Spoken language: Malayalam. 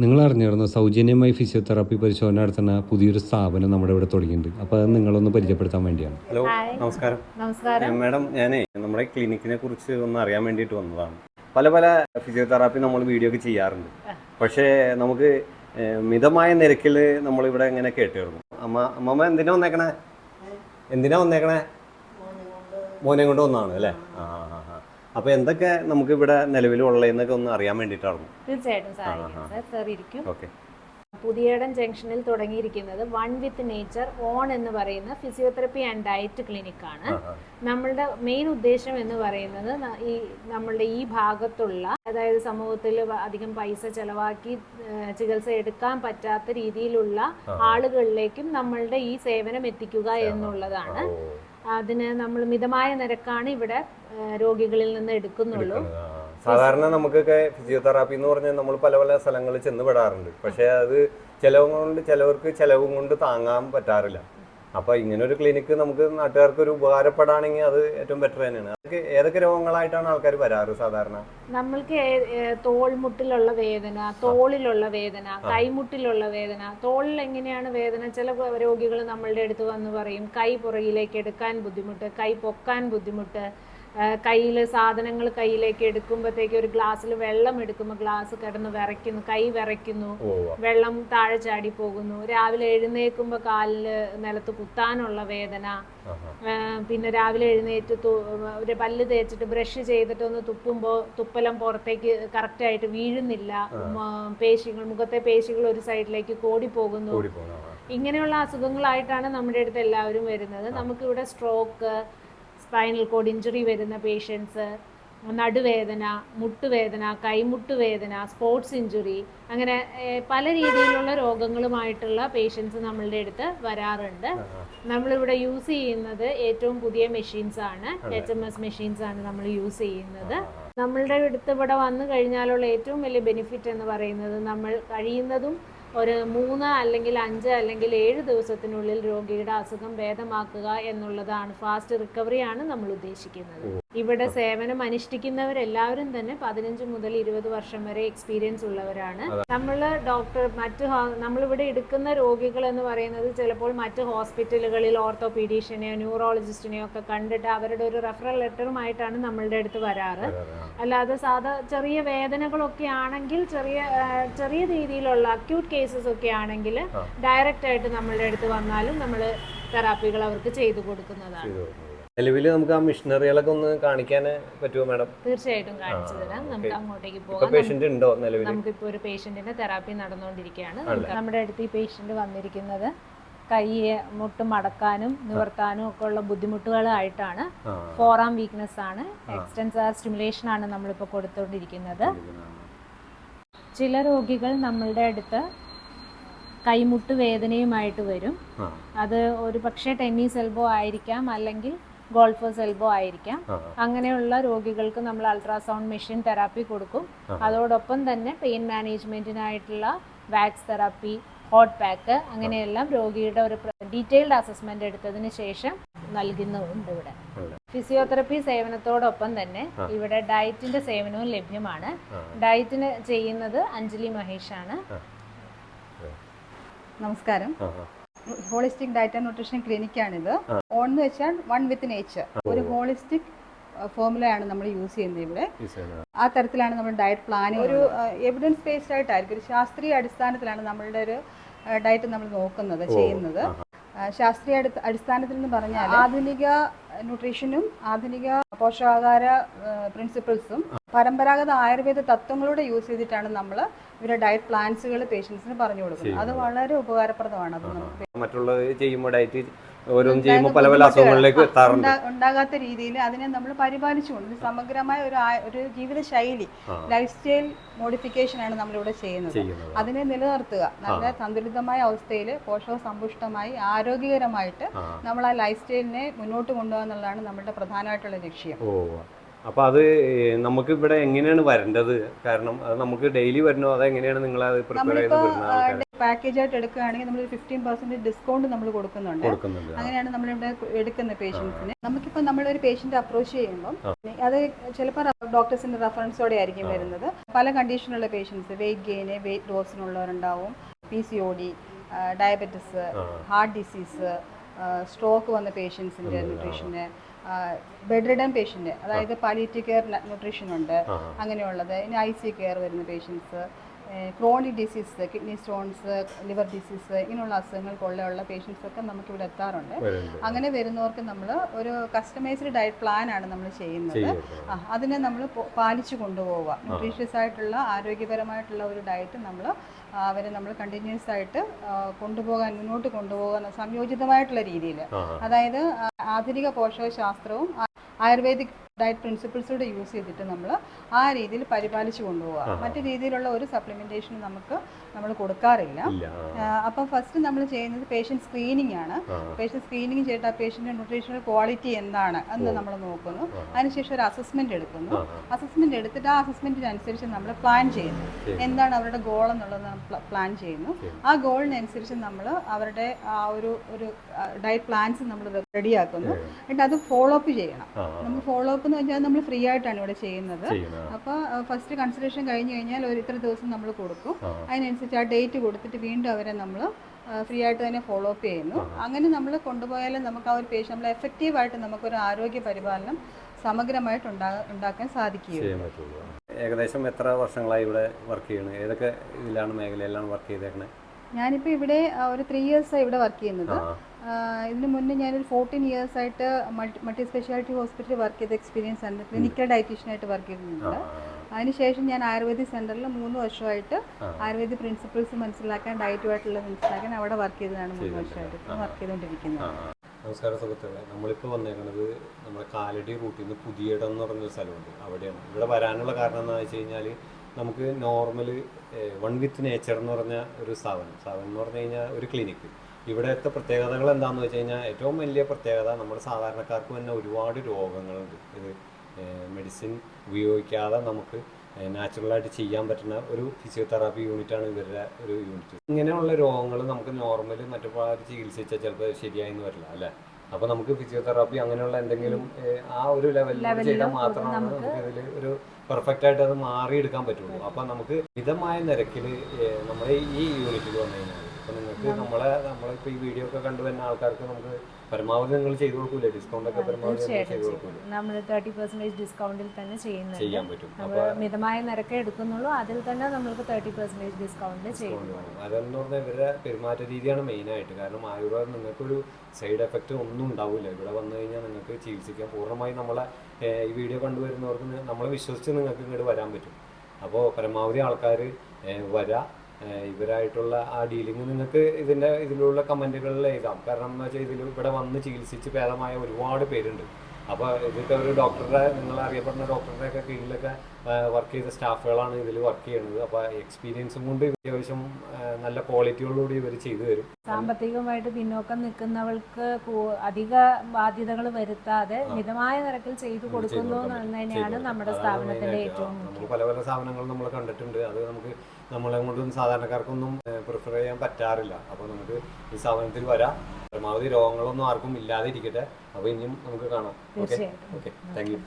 നിങ്ങൾ അറിഞ്ഞിരുന്നു സൗജന്യമായി ഫിസിയോതെറാപ്പി പരിശോധന നടത്തുന്ന പുതിയൊരു സ്ഥാപനം നമ്മുടെ ഇവിടെ തുടങ്ങിയിട്ടുണ്ട്. അപ്പോൾ അത് നിങ്ങളൊന്ന് പരിചയപ്പെടുത്താൻ വേണ്ടിയാണ്. ഹലോ നമസ്കാരം. നമസ്കാരം. മാഡം ഞാനേ നമ്മുടെ ക്ലിനിക്കിനെ കുറിച്ച് ഒന്ന് അറിയാൻ വേണ്ടിയിട്ട് വന്നതാണ്. പല പല ഫിസിയോതെറാപ്പി നമ്മൾ വീഡിയോ ഒക്കെ ചെയ്യാറുണ്ട്. പക്ഷേ നമുക്ക് മിതമായ നിരക്കിൽ നമ്മളിവിടെ ഇങ്ങനെ കേട്ടിരുന്നു. അമ്മ അമ്മമ്മ എന്തിനാ വന്നേക്കണേ? എന്തിനാ വന്നേക്കണേ? മോനെ കൊണ്ട് വന്നാണ് അല്ലേ? ആ. അപ്പോൾ എന്തൊക്കെ നമുക്ക് ഇവിടെ നിലവിലുള്ളതെന്നൊക്കെ ഒന്ന് അറിയാൻ വേണ്ടിട്ടാണ് തീർച്ചയായിട്ടും സാർ. സാർ. ഇരിക്കും. ഓക്കെ. ജംഗ്ഷനിൽ തുടങ്ങിയിരിക്കുന്നത് വൺ വിത്ത് നേച്ചർ ഓൺ എന്ന് പറയുന്ന ഫിസിയോതെറപ്പി ആൻഡ് ഡയറ്റ് ക്ലിനിക്കാണ് നമ്മളുടെ മെയിൻ ഉദ്ദേശം എന്ന് പറയുന്നത് ഈ നമ്മളുടെ ഈ ഭാഗത്തുള്ള അതായത് സമൂഹത്തിൽ അധികം പൈസ ചെലവാക്കി ചികിത്സ എടുക്കാൻ പറ്റാത്ത രീതിയിലുള്ള ആളുകളിലേക്കും നമ്മളുടെ ഈ സേവനം എത്തിക്കുക എന്നുള്ളതാണ്. അതിന് നമ്മൾ മിതമായ നിരക്കാണ് ഇവിടെ രോഗികളിൽ നിന്ന് എടുക്കുന്നുള്ളൂ. സാധാരണ നമുക്കൊക്കെ ഫിസിയോതെറാപ്പി എന്ന് പറഞ്ഞാൽ നമ്മൾ പല പല സ്ഥലങ്ങളിൽ ചെന്ന് പെടാറുണ്ട്. പക്ഷേ അത് ചിലവ് കൊണ്ട് ചിലവർക്ക് ചിലവും കൊണ്ട് താങ്ങാൻ പറ്റാറില്ല. അപ്പൊ ഇങ്ങനെ ഒരു ക്ലിനിക്ക് നമുക്ക് നാട്ടുകാർക്ക് ഒരു ഉപകാരപ്പെടാണെങ്കിൽ അത് ഏറ്റവും ബെറ്റർ തന്നെയാണ്. അതൊക്കെ ഏതൊക്കെ രോഗങ്ങളായിട്ടാണ് ആൾക്കാർ വരാറ് സാധാരണ? നമ്മൾക്ക് തോൾമുട്ടിലുള്ള വേദന തോളിലുള്ള വേദന കൈമുട്ടിലുള്ള വേദന തോളിൽ എങ്ങനെയാണ് വേദന? ചില രോഗികൾ നമ്മളുടെ അടുത്ത് വന്ന് പറയും കൈ പുറകിലേക്ക് എടുക്കാൻ ബുദ്ധിമുട്ട് കൈ പൊക്കാൻ ബുദ്ധിമുട്ട് കയ്യിൽ സാധനങ്ങൾ കയ്യിലേക്ക് എടുക്കുമ്പോഴത്തേക്ക് ഒരു ഗ്ലാസ്സിൽ വെള്ളം എടുക്കുമ്പോൾ ഗ്ലാസ് കിടന്ന് വിറയ്ക്കുന്നു കൈ വിറയ്ക്കുന്നു വെള്ളം താഴെ ചാടി പോകുന്നു. രാവിലെ എഴുന്നേൽക്കുമ്പോൾ കാലിൽ നിലത്ത് കുത്താനുള്ള വേദന. പിന്നെ രാവിലെ എഴുന്നേറ്റ് ഒരു പല്ല് തേച്ചിട്ട് ബ്രഷ് ചെയ്തിട്ട് ഒന്ന് തുപ്പുമ്പോൾ തുപ്പലം പുറത്തേക്ക് കറക്റ്റായിട്ട് വീഴുന്നില്ല. പേശികൾ മുഖത്തെ പേശികൾ ഒരു സൈഡിലേക്ക് കോടി പോകുന്നു ഇങ്ങനെയുള്ള അസുഖങ്ങളായിട്ടാണ് നമ്മുടെ അടുത്ത് എല്ലാവരും വരുന്നത്. നമുക്കിവിടെ സ്ട്രോക്ക് സ്പൈനൽ കോഡ് ഇഞ്ചുറി വരുന്ന പേഷ്യൻസ് നടുവേദന മുട്ടുവേദന കൈമുട്ടുവേദന സ്പോർട്സ് ഇഞ്ചുറി അങ്ങനെ പല രീതിയിലുള്ള രോഗങ്ങളുമായിട്ടുള്ള പേഷ്യൻസ് നമ്മളുടെ അടുത്ത് വരാറുണ്ട്. നമ്മളിവിടെ യൂസ് ചെയ്യുന്നത് ഏറ്റവും പുതിയ മെഷീൻസ് ആണ്. എച്ച് എം എസ് മെഷീൻസ് ആണ് നമ്മൾ യൂസ് ചെയ്യുന്നത്. നമ്മളുടെ അടുത്ത് ഇവിടെ വന്നു കഴിഞ്ഞാലുള്ള ഏറ്റവും വലിയ ബെനിഫിറ്റ് എന്ന് പറയുന്നത് നമ്മൾ കഴിയുന്നതും ഒരു മൂന്ന് അല്ലെങ്കിൽ അഞ്ച് അല്ലെങ്കിൽ ഏഴ് ദിവസത്തിനുള്ളിൽ രോഗിയുടെ അസുഖം ഭേദമാക്കുക എന്നുള്ളതാണ് ഫാസ്റ്റ് റിക്കവറിയാണ് നമ്മൾ ഉദ്ദേശിക്കുന്നത്. ഇവിടെ സേവനം അനുഷ്ഠിക്കുന്നവരെല്ലാവരും തന്നെ പതിനഞ്ച് മുതൽ ഇരുപത് വർഷം വരെ എക്സ്പീരിയൻസ് ഉള്ളവരാണ്. നമ്മൾ ഡോക്ടർ മറ്റ് നമ്മളിവിടെ എടുക്കുന്ന രോഗികൾ എന്ന് പറയുന്നത് ചിലപ്പോൾ മറ്റ് ഹോസ്പിറ്റലുകളിൽ ഓർത്തോപീഡീഷ്യനെയോ ന്യൂറോളജിസ്റ്റിനെയോ ഒക്കെ കണ്ടിട്ട് അവരുടെ ഒരു റെഫറൽ ലെറ്ററുമായിട്ടാണ് നമ്മളുടെ അടുത്ത് വരാറ്. അല്ലാതെ സാധാ ചെറിയ വേദനകളൊക്കെ ആണെങ്കിൽ ചെറിയ ചെറിയ രീതിയിലുള്ള അക്യൂട്ട് കേസസ് ഒക്കെ ആണെങ്കിൽ ഡയറക്റ്റ് ആയിട്ട് നമ്മളുടെ അടുത്ത് വന്നാലും നമ്മൾ തെറാപ്പികൾ അവർക്ക് ചെയ്തു കൊടുക്കുന്നതാണ്. നിലവിൽ നമുക്ക് ആ മിഷനറികളൊക്കെ ഒന്ന് കാണിക്കാൻ പറ്റുമോ മാഡം? തീർച്ചയായിട്ടും കാണിച്ചു തരാം. നമുക്ക് അങ്ങോട്ടേക്ക് പോകാം. പേഷ്യന്റ് ഉണ്ടോ നിലവിൽ നമുക്കിപ്പോൾ ഒരു പേഷ്യന്റിന്റെ തെറാപ്പി നടന്നുകൊണ്ടിരിക്കുകയാണ്. നമ്മുടെ അടുത്ത് ഈ പേഷ്യന്റ് വന്നിരിക്കുന്നത് കൈ മുട്ട് മടക്കാനും നിവർത്താനും ഒക്കെ ഉള്ള ബുദ്ധിമുട്ടുകളായിട്ടാണ്. ഫോറാം വീക്ക്നെസ് ആണ്. എക്സ്റ്റൻസ് സ്റ്റിമുലേഷൻ ആണ് നമ്മളിപ്പോൾ കൊടുത്തുകൊണ്ടിരിക്കുന്നത് ചില രോഗികൾ നമ്മളുടെ അടുത്ത് കൈമുട്ട് വേദനയുമായിട്ട് വരും. അത് ഒരു പക്ഷേ ടെന്നീസ് എൽബോ ആയിരിക്കാം അല്ലെങ്കിൽ ഗോൾഫേഴ്സ് എൽബോ ആയിരിക്കാം. അങ്ങനെയുള്ള രോഗികൾക്ക് നമ്മൾ അൾട്രാസൗണ്ട് മെഷീൻ തെറാപ്പി കൊടുക്കും. അതോടൊപ്പം തന്നെ പെയിൻ മാനേജ്മെന്റിനായിട്ടുള്ള വാക്സ് തെറാപ്പി ഹോട്ട് പാക്ക് അങ്ങനെയെല്ലാം രോഗിയുടെ ഒരു ഡീറ്റെയിൽഡ് അസസ്മെന്റ് എടുത്തതിന് ശേഷം നൽകുന്നുണ്ട് ഇവിടെ. ഫിസിയോതെറപ്പി സേവനത്തോടൊപ്പം തന്നെ ഇവിടെ ഡയറ്റിന്റെ സേവനവും ലഭ്യമാണ്. ഡയറ്റിന് ചെയ്യുന്നത് അഞ്ജലി മഹേഷാണ്. നമസ്കാരം. ഹോളിസ്റ്റിക് ഡയറ്റ് ആൻഡ് ന്യൂട്രീഷൻ ക്ലിനിക്കാണിത് ഓൺ എന്ന് വെച്ചാൽ വൺ വിത്ത് നേച്ചർ ഒരു ഹോളിസ്റ്റിക് ഫോർമുലയാണ് നമ്മൾ യൂസ് ചെയ്യുന്നത് ഇവിടെ. ആ. തരത്തിലാണ് നമ്മൾ ഡയറ്റ് പ്ലാനിങ് ഒരു എവിഡൻസ് ബേസ്ഡ് ആയിട്ടായിരിക്കും. ഒരു ശാസ്ത്രീയ അടിസ്ഥാനത്തിലാണ് നമ്മളുടെ ഒരു ഡയറ്റ് നമ്മൾ നോക്കുന്നത് ചെയ്യുന്നത്. ശാസ്ത്രീയ അടി- അടിസ്ഥാനത്തിൽ എന്ന് പറഞ്ഞാൽ ആധുനിക ന്യൂട്രീഷനും ആധുനിക പോഷകാഹാര പ്രിൻസിപ്പിൾസും പരമ്പരാഗത ആയുർവേദ തത്വങ്ങളുടെ യൂസ് ചെയ്തിട്ടാണ് നമ്മൾ ഇവരുടെ ഡയറ്റ് പ്ലാൻസുകൾ പേഷ്യൻസിന് പറഞ്ഞു കൊടുക്കും അത് വളരെ ഉപകാരപ്രദമാണ്. അത് നമുക്ക് ചെയ്യുമ്പോൾ ഡയറ്റ് ഓരോന്നും ചെയ്യുമ്പോൾ പല പല അസുഖങ്ങളിലേക്ക് എത്താറുണ്ട്. ഉണ്ടാകാത്ത രീതിയിൽ അതിനെ നമ്മൾ പരിപാലിച്ചുകൊണ്ട് സമഗ്രമായ ഒരു ഒരു ജീവിത ശൈലി ലൈഫ് സ്റ്റൈൽ മോഡിഫിക്കേഷൻ ആണ് നമ്മളിവിടെ ചെയ്യുന്നത്. അതിനെ നിലനിർത്തുക. നല്ല സന്തുലിതമായ അവസ്ഥയിൽ പോഷക സമ്പുഷ്ടമായി ആരോഗ്യകരമായിട്ട് നമ്മൾ ആ ലൈഫ് സ്റ്റൈലിനെ മുന്നോട്ട് കൊണ്ടുപോകാന്നുള്ളതാണ് നമ്മുടെ പ്രധാനമായിട്ടുള്ള ലക്ഷ്യം. അപ്പോൾ അത് നമുക്ക് ഇവിടെ എങ്ങനെയാണ് വരേണ്ടത്? കാരണം അത് നമുക്ക് ഡെയിലി വരണോ അത് എങ്ങനെയാണ് നിങ്ങൾ അത് പ്രിപ്പയർ ചെയ്ത് നമ്മളിപ്പോ വരുന്ന പാക്കേജ് ആയിട്ട് എടുക്കുകയാണെങ്കിൽ നമ്മൾ ഫിഫ്റ്റീൻ പെർസെന്റ് ഡിസ്കൗണ്ട് നമ്മൾ കൊടുക്കുന്നുണ്ട്. കൊടുക്കുന്നുണ്ട് ആ. അങ്ങനെയാണ് നമ്മളിവിടെ എടുക്കുന്നത് പേഷ്യൻസിന് നമുക്കിപ്പോൾ നമ്മളൊരു പേഷ്യന്റ് അപ്രോച്ച് ചെയ്യുമ്പോൾ അത് ചിലപ്പോൾ ഡോക്ടേഴ്സിന്റെ റെഫറൻസോടെ ആയിരിക്കും വരുന്നത്. പല കണ്ടീഷനുള്ള patients weight gain weight ലോസിനുള്ളവരുണ്ടാവും P C O D diabetes heart disease stroke വന്ന പേഷ്യൻസിന്റെ ന്യൂട്രീഷന് ബെഡ് റിഡൻ പേഷ്യന്റ് അതായത് പാലിയേറ്റീവ് കെയർ ന്യൂട്രീഷൻ ഉണ്ട്. അങ്ങനെയുള്ളത്. ഇനി ഐ സി കെയർ വരുന്ന patients chronic disease kidney stones liver disease ഇങ്ങനെയുള്ള അസുഖങ്ങൾക്കുള്ള പേഷ്യൻസൊക്കെ നമുക്ക് ഇവിടെ എത്താറുണ്ട്. അങ്ങനെ വരുന്നവർക്ക് നമ്മൾ ഒരു കസ്റ്റമൈസ്ഡ് ഡയറ്റ് പ്ലാൻ ആണ് നമ്മൾ ചെയ്യുന്നത്. അതിനെ നമ്മൾ പാലിച്ചു കൊണ്ടുപോവുക. ന്യൂട്രീഷ്യസ് ആയിട്ടുള്ള ആരോഗ്യപരമായിട്ടുള്ള ഒരു ഡയറ്റ് നമ്മൾ അവരെ നമ്മൾ കണ്ടിന്യൂസ് ആയിട്ട് കൊണ്ടുപോകാൻ മുന്നോട്ട് കൊണ്ടുപോകാൻ സംയോജിതമായിട്ടുള്ള രീതിയിൽ അതായത് ആധുനിക പോഷകശാസ്ത്രവും ആയുർവേദിക് ഡയറ്റ് പ്രിൻസിപ്പിൾസൂടെ യൂസ് ചെയ്തിട്ട് നമ്മൾ ആ രീതിയിൽ പരിപാലിച്ചു കൊണ്ടുപോവുക മറ്റു രീതിയിലുള്ള ഒരു സപ്ലിമെന്റേഷനും നമുക്ക് നമ്മൾ കൊടുക്കാറില്ല. അപ്പം ഫസ്റ്റ് നമ്മൾ ചെയ്യുന്നത് പേഷ്യന്റ് സ്ക്രീനിങ് ആണ്. പേഷ്യന്റ് സ്ക്രീനിങ് ചെയ്തിട്ട് ആ പേഷ്യന്റെ ന്യൂട്രീഷണൽ ക്വാളിറ്റി എന്താണ് എന്ന് നമ്മൾ നോക്കുന്നു. അതിനുശേഷം ഒരു അസസ്മെന്റ് എടുക്കുന്നു. അസസ്മെന്റ് എടുത്തിട്ട് ആ അസസ്മെന്റിനനുസരിച്ച് നമ്മൾ പ്ലാൻ ചെയ്യുന്നു. എന്താണ് അവരുടെ ഗോൾ എന്നുള്ളത് പ്ലാൻ ചെയ്യുന്നു. ആ ഗോളിനനുസരിച്ച് നമ്മൾ അവരുടെ ആ ഒരു ഒരു ഡയറ്റ് പ്ലാൻസ് നമ്മൾ റെഡിയാക്കുന്നു എന്നിട്ട് അത് ഫോളോ അപ്പ് ചെയ്യണം. നമ്മൾ ഫോളോ അപ്പ് എന്ന് വെച്ചാൽ നമ്മൾ ഫ്രീ ആയിട്ടാണ് ഇവിടെ ചെയ്യുന്നത്. ചെയ്യുന്ന അപ്പോൾ ഫസ്റ്റ് കൺസിഡറേഷൻ കഴിഞ്ഞു കഴിഞ്ഞാൽ ഒരു ഇത്ര ദിവസം നമ്മൾ കൊടുക്കും. അതിനനുസരിച്ച് ആ ഡേറ്റ് കൊടുത്തിട്ട് വീണ്ടും അവരെ നമ്മൾ ഫ്രീ ആയിട്ട് തന്നെ ഫോളോ അപ്പ് ചെയ്യുന്നു. അങ്ങനെ നമ്മൾ കൊണ്ടുപോയാലും നമുക്ക് ആ ഒരു പേഷ്യൻ നമ്മൾ എഫക്റ്റീവായിട്ട് നമുക്കൊരു ആരോഗ്യ പരിപാലനം സമഗ്രമായിട്ട് ഉണ്ടാക്കാൻ സാധിക്കുകയുള്ളൂ. ഏകദേശം എത്ര വർഷങ്ങളായി ഇവിടെ വർക്ക് ചെയ്യണത് ഏതൊക്കെ ഇതിലാണ് മേഖലയിലാണ് വർക്ക് ചെയ്തേക്കണേ? ഞാനിപ്പോൾ ഇവിടെ ഒരു ത്രീ ഇയേഴ്സാണ് ഇവിടെ വർക്ക് ചെയ്യുന്നത്. ഇതിനു മുന്നേ ഞാനൊരു ഫോർട്ടീൻ ഇയേഴ്സ് ആയിട്ട് മൾട്ടി മൾട്ടി സ്പെഷ്യാലിറ്റി ഹോസ്പിറ്റലിൽ വർക്ക് ചെയ്ത എക്സ്പീരിയൻസ് ഉണ്ട് ക്ലിനിക്കൽ ഡയറ്റീഷ്യനായിട്ട് വർക്ക് ചെയ്തിട്ടുണ്ട്. അതിനുശേഷം ഞാൻ ആയുർവേദ സെന്ററിൽ മൂന്ന് വർഷമായിട്ട് ആയുർവേദ പ്രിൻസിപ്പിൾസ് മനസ്സിലാക്കാൻ ഡയറ്റുമായിട്ടുള്ള മനസ്സിലാക്കാൻ അവിടെ വർക്ക് ചെയ്തതാണ് മൂന്ന് വർഷമായിട്ട് ഇപ്പം വർക്ക് ചെയ്തുകൊണ്ടിരിക്കുന്നത് നമസ്കാരം സുഹൃത്തുക്കളെ. നമ്മളിപ്പോൾ വന്നേക്കുന്നത് നമ്മുടെ കാലടി റൂട്ടിൽ നിന്ന് പുതിയ ഇടം എന്ന് പറഞ്ഞൊരു സ്ഥലമുണ്ട്. അവിടെയാണ്. ഇവിടെ വരാനുള്ള കാരണം എന്താണെന്ന് വെച്ച് കഴിഞ്ഞാൽ നമുക്ക് നോർമൽ വൺ വിത്ത് നേച്ചർ എന്ന് പറഞ്ഞ ഒരു സ്ഥാപനം സ്ഥാപനം എന്ന് പറഞ്ഞു കഴിഞ്ഞാൽ ഒരു ക്ലിനിക്ക് ഇവിടുത്തെ പ്രത്യേകതകൾ എന്താണെന്ന് വെച്ച് കഴിഞ്ഞാൽ ഏറ്റവും വലിയ പ്രത്യേകത നമ്മൾ സാധാരണക്കാർക്ക് തന്നെ ഒരുപാട് രോഗങ്ങളുണ്ട്. ഇത് മെഡിസിൻ ഉപയോഗിക്കാതെ നമുക്ക് നാച്ചുറലായിട്ട് ചെയ്യാൻ പറ്റുന്ന ഒരു ഫിസിയോതെറാപ്പി യൂണിറ്റാണ് ഇവരുടെ ഒരു യൂണിറ്റ് ഇങ്ങനെയുള്ള രോഗങ്ങൾ നമുക്ക് നോർമൽ മറ്റു പലർ ചികിത്സിച്ചാൽ ചിലപ്പോൾ ശരിയായെന്ന് വരില്ല അല്ലേ? അപ്പോൾ നമുക്ക് ഫിസിയോതെറാപ്പി അങ്ങനെയുള്ള എന്തെങ്കിലും ആ ഒരു ലെവലിൽ ചെയ്താൽ മാത്രമാണ് നമുക്ക് ഇതിൽ ഒരു പെർഫെക്റ്റ് ആയിട്ട് അത് മാറിയെടുക്കാൻ പറ്റുള്ളൂ. അപ്പോൾ നമുക്ക് മിതമായ നിരക്കിൽ നമ്മുടെ ഈ യൂണിറ്റിൽ വന്നു കഴിഞ്ഞാൽ ഇപ്പോൾ നിങ്ങൾക്ക് നമ്മളെ നമ്മളിപ്പോൾ ഈ വീഡിയോ ഒക്കെ കണ്ടുവരുന്ന ആൾക്കാർക്ക് നമുക്ക് പരമാവധി നിങ്ങൾ ചെയ്തു കൊടുക്കൂലേ? ഡിസ്കൗണ്ട് ഒക്കെ പരമാവധി ചെയ്തു കൊടുക്കൂലേ? നമ്മൾ തേർട്ടി പെർസെന്റേജ് ഡിസ്കൗണ്ടിൽ തന്നെ ചെയ്യുന്നുണ്ട്. ചെയ്യാൻ പറ്റും. നമ്മൾ മിതമായ നിരക്കേ എടുക്കുന്നുള്ളൂ. അതിൽ തന്നെ നമ്മൾക്ക് തേർട്ടി പെർസെന്റേജ് ഡിസ്കൗണ്ട് ചെയ്യും. അതെന്ന് പറഞ്ഞാൽ ഇവരുടെ പെരുമാറ്റ രീതിയാണ് മെയിനായിട്ട് കാരണം ആയുർവേദം നിങ്ങൾക്കൊരു സൈഡ് എഫക്റ്റ് ഒന്നും ഉണ്ടാവില്ല. ഇവിടെ വന്നു കഴിഞ്ഞാൽ നിങ്ങൾക്ക് ചികിത്സിക്കാം. പൂർണമായി നമ്മളെ ഈ വീഡിയോ കണ്ടുവരുന്നവർക്ക് നമ്മളെ വിശ്വസിച്ച് നിങ്ങൾക്ക് ഇങ്ങോട്ട് വരാൻ പറ്റും. അപ്പോൾ പരമാവധി ആൾക്കാർ വരാ. ഇവരായിട്ടുള്ള ആ ഡീലിംഗ് നിങ്ങൾക്ക് ഇതിന്റെ ഇതിലുള്ള കമന്റുകളിൽ എഴുതാം. കാരണം എന്ന് വെച്ചാൽ ഇതിൽ ഇവിടെ വന്ന് ചികിത്സിച്ച് ഭേദമായ ഒരുപാട് പേരുണ്ട്. അപ്പോൾ ഇതൊക്കെ ഒരു ഡോക്ടറുടെ നിങ്ങൾ അറിയപ്പെടുന്ന ഡോക്ടറുടെയൊക്കെ കീഴിലൊക്കെ വർക്ക് ചെയ്ത സ്റ്റാഫുകളാണ് ഇതിൽ വർക്ക് ചെയ്യുന്നത് അപ്പോൾ എക്സ്പീരിയൻസും കൊണ്ട് അത്യാവശ്യം നല്ല ക്വാളിറ്റിയോടുകൂടി ഇവർ ചെയ്തു തരും. സാമ്പത്തികമായിട്ട് പിന്നോക്കം നിൽക്കുന്നവൾക്ക് അധിക ബാധ്യതകൾ വരുത്താതെ മിതമായ നിരക്കിൽ ചെയ്തു കൊടുക്കുന്നു തന്നെയാണ് നമ്മുടെ സ്ഥാപനത്തിന്റെ ഏറ്റവും പല പല സ്ഥാപനങ്ങൾ നമ്മൾ കണ്ടിട്ടുണ്ട്. അത് നമുക്ക് നമ്മളെ കൊണ്ടൊന്നും സാധാരണക്കാർക്കൊന്നും പ്രിഫർ ചെയ്യാൻ പറ്റാറില്ല. അപ്പോൾ നമുക്ക് ഈ സ്ഥാപനത്തിൽ വരാം. പരമാവധി രോഗങ്ങളൊന്നും ആർക്കും ഇല്ലാതെ ഇരിക്കട്ടെ അപ്പോൾ ഇനിയും നമുക്ക് കാണാം. ഓക്കെ. ഓക്കെ. Thank you.